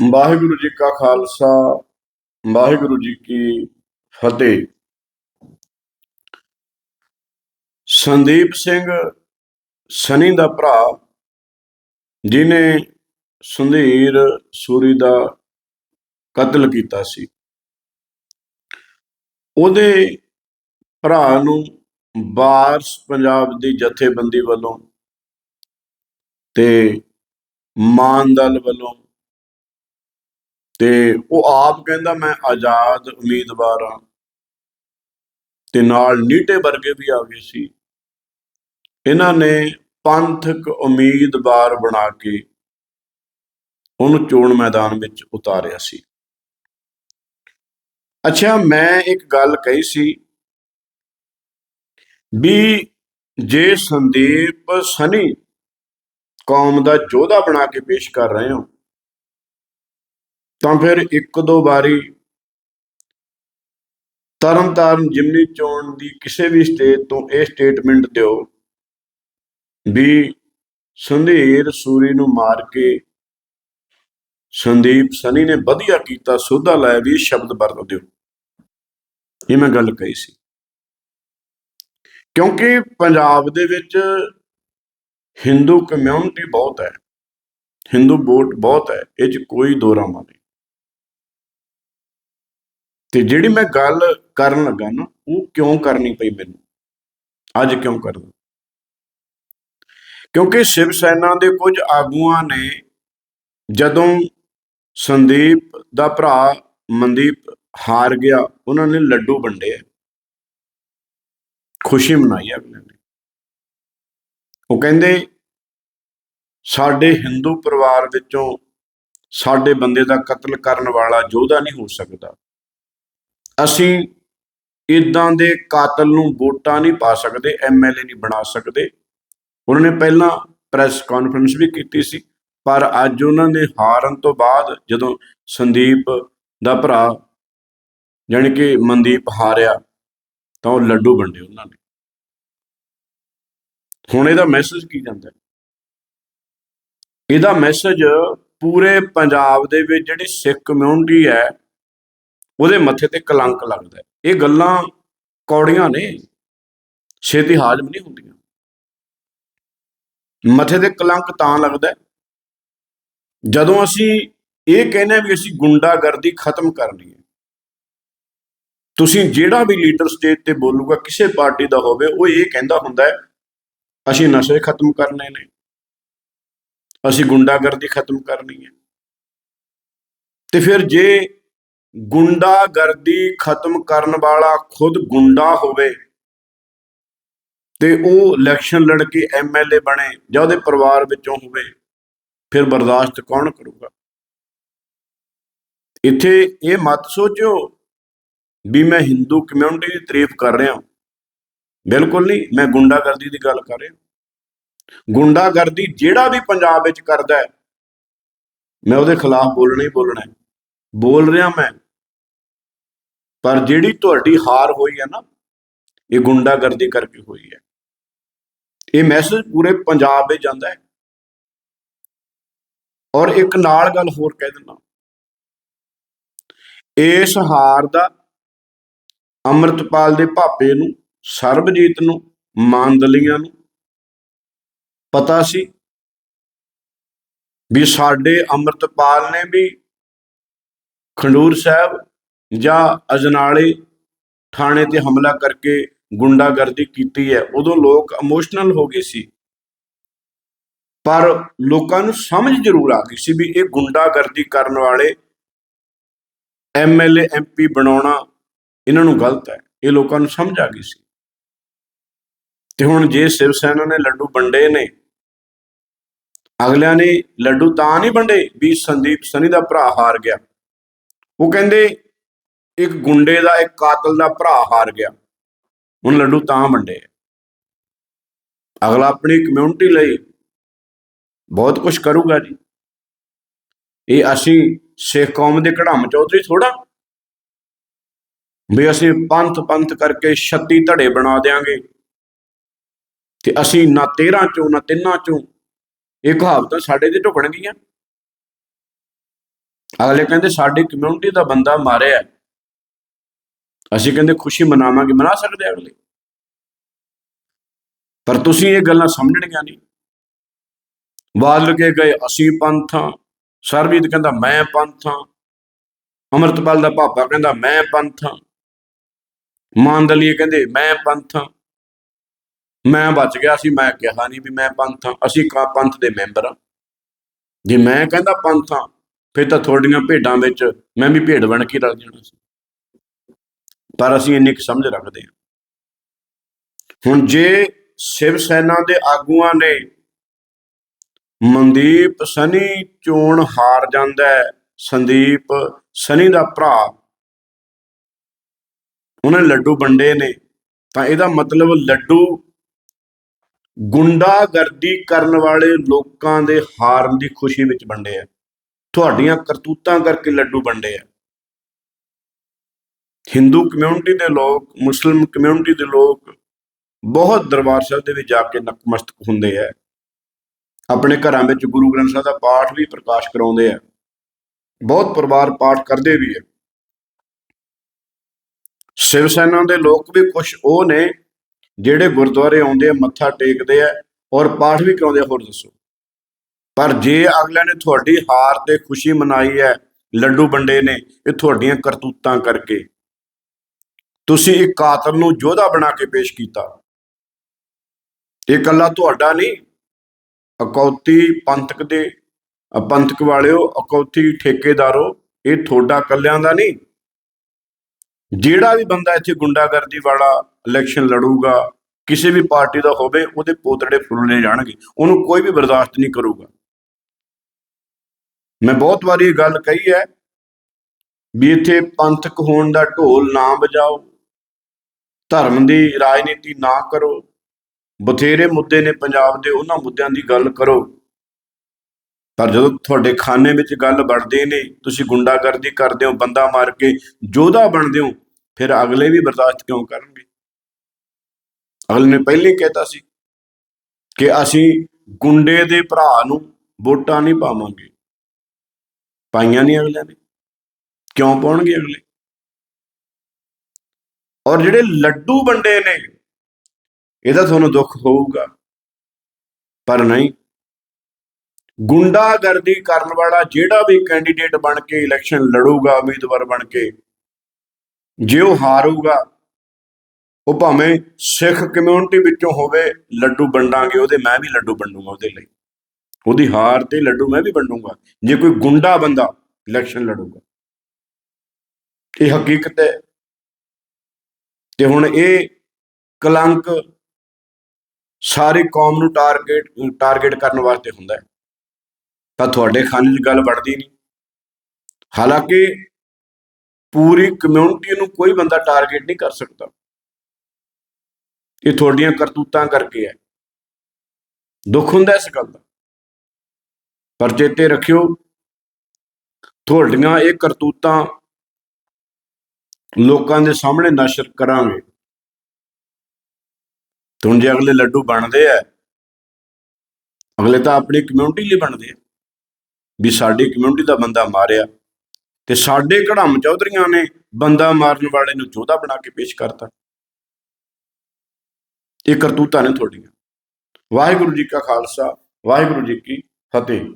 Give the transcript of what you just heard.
ਵਾਹਿਗੁਰੂ ਜੀ ਕਾ ਖਾਲਸਾ, ਵਾਹਿਗੁਰੂ ਜੀ ਕੀ ਫਤਿਹ। ਸੰਦੀਪ ਸਿੰਘ ਸਨੀ ਦਾ ਭਰਾ ਜਿਨੇ ਸੁੰਧੀਰ ਸੂਰੀ ਦਾ ਕਤਲ ਕੀਤਾ ਸੀ। ਉਹਦੇ ਭਰਾ ਨੂੰ ਬਾਰਸ ਪੰਜਾਬ ਦੀ ਜਥੇਬੰਦੀ ਵੱਲੋਂ ਤੇ ਮਾਨ ਦਲ ਵੱਲੋਂ ਤੇ ਉਹ ਆਪ ਕਹਿੰਦਾ, ਮੈਂ ਆਜ਼ਾਦ ਉਮੀਦਵਾਰ ਹਾਂ। ਤੇ ਨਾਲ ਨੀਟੇ ਵਰਗੇ ਵੀ ਆ ਗਏ ਸੀ। ਇਹਨਾਂ ਨੇ ਪੰਥਕ ਉਮੀਦਵਾਰ ਬਣਾ ਕੇ ਉਹਨੂੰ ਚੋਣ ਮੈਦਾਨ ਵਿੱਚ ਉਤਾਰਿਆ ਸੀ। ਅੱਛਾ, ਮੈਂ ਇੱਕ ਗੱਲ ਕਹੀ ਸੀ ਵੀ ਜੇ ਸੰਦੀਪ ਸਨੀ ਕੌਮ ਦਾ ਯੋਧਾ ਬਣਾ ਕੇ ਪੇਸ਼ ਕਰ ਰਹੇ ਹੋ ਤਾਂ ਫਿਰ ਇੱਕ ਦੋ ਵਾਰੀ ਤਰਨਤਾਰਨ ਜਿਮਨੀ ਚੋਣ ਦੀ ਕਿਸੇ ਵੀ ਸਟੇਟ ਤੋਂ ਇਹ ਸਟੇਟਮੈਂਟ ਦਿਓ ਵੀ ਸੰਧੀਰ ਸੂਰੀ ਨੂੰ ਮਾਰ ਕੇ ਸੰਦੀਪ ਸਨੀ ਨੇ ਵਧੀਆ ਕੀਤਾ ਸੋਧਾ ਲਾਇਆ ਵੀ ਸ਼ਬਦ ਵਰਤ ਦਿਓ। ਇਹ ਮੈਂ ਗੱਲ ਕਹੀ ਸੀ। ਕਿਉਂਕਿ ਪੰਜਾਬ ਦੇ ਵਿੱਚ ਹਿੰਦੂ ਕਮਿਊਨਿਟੀ ਬਹੁਤ ਹੈ। ਹਿੰਦੂ ਵੋਟ ਬਹੁਤ ਹੈ। ਇਹ 'ਚ ਕੋਈ ਦੋ ਰਾਮਾ ਨਹੀਂ। ਤੇ ਜਿਹੜੀ ਮੈਂ ਗੱਲ ਕਰਨ ਲੱਗਾ ਨਾ, ਉਹ ਕਿਉਂ ਕਰਨੀ ਪਈ ਮੈਨੂੰ? ਅੱਜ ਕਿਉਂ ਕਰਦਾ ਕਿਉਂਕਿ ਸ਼ਿਵ ਸੈਨਾ ਦੇ ਕੁਝ ਆਗੂਆਂ ਨੇ ਜਦੋਂ ਸੰਦੀਪ ਦਾ ਭਰਾ ਮਨਦੀਪ ਹਾਰ ਗਿਆ, ਉਹਨਾਂ ਨੇ ਲੱਡੂ ਵੰਡੇ। ਖੁਸ਼ੀ ਮਨਾਈ ਅਗਲੇ ਨੇ। ਉਹ ਕਹਿੰਦੇ, ਸਾਡੇ ਹਿੰਦੂ ਪਰਿਵਾਰ ਵਿੱਚੋਂ ਸਾਡੇ ਬੰਦੇ ਦਾ ਕਤਲ ਕਰਨ ਵਾਲਾ ਯੋਧਾ ਨਹੀਂ ਹੋ ਸਕਦਾ। ਅਸੀਂ ਇਦਾਂ ਦੇ ਕਾਤਲ ਨੂੰ ਵੋਟਾਂ ਨਹੀਂ ਪਾ ਸਕਦੇ ਐਮਐਲਏ ਨਹੀਂ ਬਣਾ ਸਕਦੇ। ਉਹਨਾਂ ਨੇ ਪਹਿਲਾਂ ਪ੍ਰੈਸ ਕਾਨਫਰੰਸ ਵੀ ਕੀਤੀ ਸੀ, ਪਰ ਅੱਜ ਉਹਨਾਂ ਨੇ ਹਾਰਨ ਤੋਂ ਬਾਅਦ ਜਦੋਂ ਸੰਦੀਪ ਦਾ ਭਰਾ ਜਾਣੀ ਕਿ ਮਨਦੀਪ ਹਾਰਿਆ, ਤਾਂ ਉਹ ਲੱਡੂ ਵੰਡੇ ਉਹਨਾਂ ਨੇ। ਹੁਣ ਇਹਦਾ ਮੈਸੇਜ ਕੀ ਜਾਂਦਾ ਇਹਦਾ ਮੈਸੇਜ ਪੂਰੇ ਪੰਜਾਬ ਦੇ ਵਿੱਚ ਜਿਹੜੀ ਸਿੱਖ ਕਮਿਊਨਿਟੀ ਹੈ ਉਹਦੇ ਮੱਥੇ ਤੇ ਕਲੰਕ ਲੱਗਦਾ ਇਹ ਗੱਲਾਂ ਕੌੜੀਆਂ ਨੇ, ਛੇਤੀ ਹਾਜ਼ਮ ਨਹੀਂ ਹੁੰਦੀਆਂ। ਮੱਥੇ ਤੇ ਕਲੰਕ ਤਾਂ ਲੱਗਦਾ ਜਦੋਂ ਅਸੀਂ ਇਹ ਕਹਿੰਦੇ ਵੀ ਅਸੀਂ ਗੁੰਡਾਗਰਦੀ ਖਤਮ ਕਰਨੀ ਹੈ। ਤੁਸੀਂ ਜਿਹੜਾ ਵੀ ਲੀਡਰ ਸਟੇਜ ਤੇ ਬੋਲੂਗਾ, ਕਿਸੇ ਪਾਰਟੀ ਦਾ ਹੋਵੇ, ਉਹ ਇਹ ਕਹਿੰਦਾ ਹੁੰਦਾ ਹੈ, ਅਸੀਂ ਨਸ਼ੇ ਖਤਮ ਕਰਨੇ ਨੇ। ਅਸੀਂ ਗੁੰਡਾਗਰਦੀ ਖਤਮ ਕਰਨੀ ਹੈ। ਤੇ ਫਿਰ ਜੇ ਗੁੰਡਾਗਰਦੀ ਖਤਮ ਕਰਨ ਵਾਲਾ ਖੁਦ ਗੁੰਡਾ ਹੋਵੇ ਤੇ ਉਹ ਇਲੈਕਸ਼ਨ ਲੜ ਕੇ ਐਮਐਲਏ ਬਣੇ ਜਾਂ ਉਹਦੇ ਪਰਿਵਾਰ ਵਿੱਚੋਂ ਹੋਵੇ, ਫਿਰ ਬਰਦਾਸ਼ਤ ਕੌਣ ਕਰੂਗਾ? ਇੱਥੇ ਇਹ ਮਤ ਸੋਚੋ ਵੀ ਮੈਂ ਹਿੰਦੂ ਕਮਿਊਨਿਟੀ ਦੀ ਤਾਰੀਫ ਕਰ ਰਿਹਾ ਬਿਲਕੁਲ ਨਹੀਂ, ਮੈਂ ਗੁੰਡਾਗਰਦੀ ਦੀ ਗੱਲ ਕਰ ਰਿਹਾ ਗੁੰਡਾਗਰਦੀ ਜਿਹੜਾ ਵੀ ਪੰਜਾਬ ਵਿੱਚ ਕਰਦਾ ਹੈ, ਮੈਂ ਉਹਦੇ ਖਿਲਾਫ ਬੋਲਣਾ ਹੀ ਬੋਲਣਾ ਬੋਲ ਰਿਹਾ ਮੈਂ। ਪਰ ਜਿਹੜੀ ਤੁਹਾਡੀ ਹਾਰ ਹੋਈ ਹੈ ਨਾ, ਇਹ ਗੁੰਡਾਗਰਦੀ ਕਰਕੇ ਹੋਈ ਹੈ। ਇਹ ਮੈਸੇਜ ਪੂਰੇ ਪੰਜਾਬ ਵਿੱਚ ਜਾਂਦਾ ਹੈ। ਔਰ ਇੱਕ ਨਾਲ ਗੱਲ ਹੋਰ ਕਹਿ ਦਿੰਦਾ ਇਸ ਹਾਰ ਦਾ ਅੰਮ੍ਰਿਤਪਾਲ ਦੇ ਭਾਪੇ ਨੂੰ, ਸਰਬਜੀਤ ਨੂੰ ਮਾਨਦਲੀਆਂ ਨੂੰ ਪਤਾ ਸੀ ਵੀ ਸਾਡੇ ਅੰਮ੍ਰਿਤਪਾਲ ਨੇ ਵੀ ਖੰਡੂਰ ਸਾਹਿਬ ਜਾਂ ਅਜਨਾਲੇ ਥਾਣੇ ਤੇ ਹਮਲਾ ਕਰਕੇ ਗੁੰਡਾਗਰਦੀ ਕੀਤੀ ਹੈ। ਉਦੋਂ ਲੋਕ ਇਮੋਸ਼ਨਲ ਹੋ ਗਏ ਸੀ। ਪਰ ਲੋਕਾਂ ਨੂੰ ਸਮਝ ਜ਼ਰੂਰ ਆ ਗਈ ਸੀ ਵੀ ਇਹ ਗੁੰਡਾਗਰਦੀ ਕਰਨ ਵਾਲੇ ਐਮਐਲਏ ਐਮਪੀ ਬਣਾਉਣਾ ਇਹਨਾਂ ਨੂੰ ਗਲਤ ਹੈ। ਇਹ ਲੋਕਾਂ ਨੂੰ ਸਮਝ ਆ ਗਈ ਸੀ। ਤੇ ਹੁਣ ਜੇ ਸ਼ਿਵ ਸੈਨਾ ਨੇ ਲੱਡੂ ਵੰਡੇ ਨੇ, ਅਗਲਿਆਂ ਨੇ ਲੱਡੂ ਤਾਂ ਨਹੀਂ ਵੰਡੇ ਵੀ ਸੰਦੀਪ ਸਨੀ ਦਾ ਭਰਾ ਹਾਰ ਗਿਆ। ਉਹ ਕਹਿੰਦੇ ਇੱਕ ਗੁੰਡੇ ਦਾ, ਇੱਕ ਕਾਤਲ ਦਾ ਭਰਾ ਹਾਰ ਗਿਆ। ਹੁਣ ਲੱਡੂ ਤਾਂ ਵੰਡੇ। ਅਗਲਾ ਆਪਣੀ ਕਮਿਊਨਿਟੀ ਲਈ ਬਹੁਤ ਕੁਝ ਕਰੂਗਾ ਜੀ। ਇਹ ਅਸੀਂ ਸਿੱਖ ਕੌਮ ਦੇ ਕੜਾਮ ਚੌਧਰੀ ਥੋੜਾ ਵੀ ਅਸੀਂ ਪੰਥ ਪੰਥ ਕਰਕੇ 36 ਧੜੇ ਬਣਾ ਦੇਾਂਗੇ ਤੇ ਅਸੀਂ ਨਾ 13 ਚੋਂ, ਨਾ ਤਿੰਨਾਂ ਚੋਂ ਇਹ ਕਹਾਵਤਾਂ ਸਾਡੇ ਤੇ ਢੁਕਣਗੀਆਂ। ਅਗਲੇ ਕਹਿੰਦੇ, ਸਾਡੀ ਕਮਿਊਨਿਟੀ ਦਾ ਬੰਦਾ ਮਾਰਿਆ। ਅਸੀਂ ਕਹਿੰਦੇ ਖੁਸ਼ੀ ਮਨਾਵਾਂਗੇ, ਮਨਾ ਸਕਦੇ ਅਗਲੇ। ਪਰ ਤੁਸੀਂ ਇਹ ਗੱਲਾਂ ਸਮਝਣੀਆਂ ਨਹੀਂ। ਬਾਦਲ ਕੇ ਗਏ, ਅਸੀਂ ਪੰਥ ਹਾਂ। ਸਰਬਜੀਤ ਕਹਿੰਦਾ, ਮੈਂ ਪੰਥ ਹਾਂ। ਅਮਰਤਪਾਲ ਦਾ ਭਾਪਾ ਕਹਿੰਦਾ, ਮੈਂ ਪੰਥ ਹਾਂ। ਮਾਨਦਲੀਏ ਕਹਿੰਦੇ, ਮੈਂ ਪੰਥ ਹਾਂ। ਮੈਂ ਬਚ ਗਿਆ ਸੀ, ਮੈਂ ਕਿਹਾ ਨਹੀਂ ਵੀ ਮੈਂ ਪੰਥ ਹਾਂ। ਅਸੀਂ ਕਾ ਪੰਥ ਦੇ ਮੈਂਬਰ ਹਾਂ। ਜੇ ਮੈਂ ਕਹਿੰਦਾ ਪੰਥ ਹਾਂ, ਫਿਰ ਤਾਂ ਤੁਹਾਡੀਆਂ ਭੇਡਾਂ ਵਿੱਚ ਮੈਂ ਵੀ ਭੇਡ ਬਣ ਕੇ ਰਲ ਜਾਣਾ ਸੀ। ਪਰ ਅਸੀਂ ਇੰਨੀ ਕੁ ਸਮਝ ਰੱਖਦੇ ਹਾਂ। ਹੁਣ ਜੇ ਸ਼ਿਵ ਸੈਨਾ ਦੇ ਆਗੂਆਂ ਨੇ ਮਨਦੀਪ ਸਨੀ ਚੋਣ ਹਾਰ ਜਾਂਦਾ ਹੈ, ਸੰਦੀਪ ਸਨੀ ਦਾ ਭਰਾ, ਉਹਨੇ ਲੱਡੂ ਵੰਡੇ ਨੇ, ਤਾਂ ਇਹਦਾ ਮਤਲਬ ਲੱਡੂ ਗੁੰਡਾਗਰਦੀ ਕਰਨ ਵਾਲੇ ਲੋਕਾਂ ਦੇ ਹਾਰਨ ਦੀ ਖੁਸ਼ੀ ਵਿੱਚ ਵੰਡੇ ਆ। ਤੁਹਾਡੀਆਂ ਕਰਤੂਤਾਂ ਕਰਕੇ ਲੱਡੂ ਵੰਡੇ ਆ। ਹਿੰਦੂ ਕਮਿਊਨਿਟੀ ਦੇ ਲੋਕ, ਮੁਸਲਿਮ ਕਮਿਊਨਿਟੀ ਦੇ ਲੋਕ ਬਹੁਤ ਦਰਬਾਰ ਸਾਹਿਬ ਦੇ ਵਿੱਚ ਜਾ ਕੇ ਨਕਮਸਤਕ ਹੁੰਦੇ ਆ। ਆਪਣੇ ਘਰਾਂ ਵਿੱਚ ਗੁਰੂ ਗ੍ਰੰਥ ਸਾਹਿਬ ਦਾ ਪਾਠ ਵੀ ਪ੍ਰਕਾਸ਼ ਕਰਾਉਂਦੇ ਆ। ਬਹੁਤ ਪਰਿਵਾਰ ਪਾਠ ਕਰਦੇ ਵੀ ਆ। ਸ਼ਿਵ ਸੈਨਾ ਦੇ ਲੋਕ ਵੀ ਕੁਝ ਉਹ ਨੇ ਜਿਹੜੇ ਗੁਰਦੁਆਰੇ ਆਉਂਦੇ ਆ, ਮੱਥਾ ਟੇਕਦੇ ਆ ਔਰ ਪਾਠ ਵੀ ਕਰਾਉਂਦੇ ਆ, ਹੋਰ ਦੱਸੋ। ਪਰ ਜੇ ਅਗਲੇ ਨੇ ਤੁਹਾਡੀ ਹਾਰ ਤੇ ਖੁਸ਼ੀ ਮਨਾਈ ਹੈ, ਲੱਡੂ ਵੰਡੇ ਨੇ, ਇਹ ਤੁਹਾਡੀਆਂ ਕਰਤੂਤਾਂ ਕਰਕੇ ਤੁਸੀਂ ਇੱਕ ਕਾਤਲ ਨੂੰ ਯੋਧਾ ਬਣਾ ਕੇ ਪੇਸ਼ ਕੀਤਾ। ਇਹ ਇਕੱਲਾ ਤੁਹਾਡਾ ਨਹੀਂ ਅਕੌਤੀ ਪੰਥਕ ਦੇ ਅ, ਪੰਥਕ ਵਾਲਿਓ ਅਕੌਤੀ ਠੇਕੇਦਾਰੋ ਇਹ ਤੁਹਾਡਾ ਕੱਲਿਆਂ ਦਾ ਨਹੀਂ। ਜਿਹੜਾ ਵੀ ਬੰਦਾ ਇੱਥੇ ਗੁੰਡਾਗਰਦੀ ਵਾਲਾ ਇਲੈਕਸ਼ਨ ਲੜੂਗਾ ਕਿਸੇ ਵੀ ਪਾਰਟੀ ਦਾ ਹੋਵੇ ਉਹਦੇ ਪੋਤੜੇ ਫੁੱਲੇ ਜਾਣਗੇ ਉਹਨੂੰ ਕੋਈ ਵੀ ਬਰਦਾਸ਼ਤ ਨਹੀਂ ਕਰੂਗਾ। ਮੈਂ ਬਹੁਤ ਵਾਰੀ ਇਹ ਗੱਲ ਕਹੀ ਹੈ ਵੀ ਇੱਥੇ ਪੰਥਕ ਹੋਣ ਦਾ ਢੋਲ ਨਾ ਵਜਾਓ ਧਰਮ ਦੀ ਰਾਜਨੀਤੀ ਨਾ ਕਰੋ। ਬਥੇਰੇ ਮੁੱਦੇ ਨੇ ਪੰਜਾਬ ਦੇ ਉਹਨਾਂ ਮੁੱਦਿਆਂ ਦੀ ਗੱਲ ਕਰੋ। ਪਰ ਜਦੋਂ ਤੁਹਾਡੇ ਖਾਨੇ ਵਿੱਚ ਗੱਲ ਵੜਦੇ ਨੇ, ਤੁਸੀਂ ਗੁੰਡਾਗਰਦੀ ਕਰਦੇ ਹੋ, ਬੰਦਾ ਮਾਰ ਕੇ ਯੋਧਾ ਬਣਦੇ ਹੋ, ਫਿਰ ਅਗਲੇ ਵੀ ਬਰਦਾਸ਼ਤ ਕਿਉਂ ਕਰਨਗੇ? ਅਗਲੇ ਨੇ ਪਹਿਲੇ ਕਹਿਤਾ ਸੀ ਕਿ ਅਸੀਂ ਗੁੰਡੇ ਦੇ ਭਰਾ ਨੂੰ ਵੋਟਾਂ ਨਹੀਂ ਪਾਵਾਂਗੇ। ਪਾਈਆਂ ਨਹੀਂ ਅਗਲਿਆਂ ਨੇ। ਕਿਉਂ ਪਾਉਣਗੇ ਅਗਲੇ? ਔਰ ਜਿਹੜੇ ਲੱਡੂ ਵੰਡੇ ਨੇ, ਇਹਦਾ ਤੁਹਾਨੂੰ ਦੁੱਖ ਹੋਊਗਾ। ਪਰ ਨਹੀਂ। ਗੁੰਡਾਗਰਦੀ ਕਰਨ ਵਾਲਾ ਜਿਹੜਾ ਵੀ ਕੈਂਡੀਡੇਟ ਬਣ ਕੇ ਇਲੈਕਸ਼ਨ ਲੜੂਗਾ, ਉਮੀਦਵਾਰ ਬਣ ਕੇ, ਜੇ ਉਹ ਹਾਰੂਗਾ, ਉਹ ਭਾਵੇਂ ਸਿੱਖ ਕਮਿਊਨਿਟੀ ਵਿੱਚੋਂ ਹੋਵੇ, ਲੱਡੂ ਵੰਡਾਂਗੇ, ਉਹਦੇ ਮੈਂ ਵੀ ਲੱਡੂ ਵੰਡੂਗਾ ਉਹਦੇ ਲਈ। ਉਹਦੀ ਹਾਰ ਤੇ ਲੱਡੂ ਮੈਂ ਵੀ ਵੰਡੂਗਾ। ਜੇ ਕੋਈ ਗੁੰਡਾ ਬੰਦਾ ਇਲੈਕਸ਼ਨ ਲੜੂਗਾ। ਇਹ ਹਕੀਕਤ ਹੈ। ਤੇ ਹੁਣ ਇਹ ਕਲੰਕ ਸਾਰੀ ਕੌਮ ਨੂੰ ਟਾਰਗੇਟ ਟਾਰਗੇਟ ਕਰਨ ਵਾਸਤੇ ਹੁੰਦਾ ਹੈ। ਤਾਂ ਤੁਹਾਡੇ ਖਾਨੇ 'ਚ ਗੱਲ ਵੜਦੀ ਨਹੀਂ। ਹਾਲਾਂਕਿ ਪੂਰੀ ਕਮਿਊਨਿਟੀ ਨੂੰ ਕੋਈ ਬੰਦਾ ਟਾਰਗੇਟ ਨਹੀਂ ਕਰ ਸਕਦਾ। ਇਹ ਤੁਹਾਡੀਆਂ ਕਰਤੂਤਾਂ ਕਰਕੇ ਹੈ। ਦੁੱਖ ਹੁੰਦਾ ਇਸ ਗੱਲ ਦਾ। ਪਰ ਚੇਤੇ ਰੱਖਿਓ, ਤੁਹਾਡੀਆਂ ਇਹ ਕਰਤੂਤਾਂ ਲੋਕਾਂ ਦੇ ਸਾਹਮਣੇ ਨਸ਼ਰ ਕਰਾਂਗੇ। ਹੁਣ ਜੇ ਅਗਲੇ ਲੱਡੂ ਬਣਦੇ ਆ ਅਗਲੇ ਤਾਂ ਆਪਣੀ ਕਮਿਊਨਿਟੀ ਲਈ ਬਣਦੇ ਆ ਵੀ ਸਾਡੀ ਕਮਿਊਨਿਟੀ ਦਾ ਬੰਦਾ ਮਾਰਿਆ ਤੇ ਸਾਡੇ ਕੜਮ ਚੌਧਰੀਆਂ ਨੇ ਬੰਦਾ ਮਾਰਨ ਵਾਲੇ ਨੂੰ ਯੋਧਾ ਬਣਾ ਕੇ ਪੇਸ਼ ਕਰਤਾ। ਇਹ ਕਰਤੂਤਾਂ ਨੇ ਤੁਹਾਡੀਆਂ। ਵਾਹਿਗੁਰੂ ਜੀ ਕਾ ਖਾਲਸਾ, ਵਾਹਿਗੁਰੂ ਜੀ ਕੀ ਫਤਿਹ।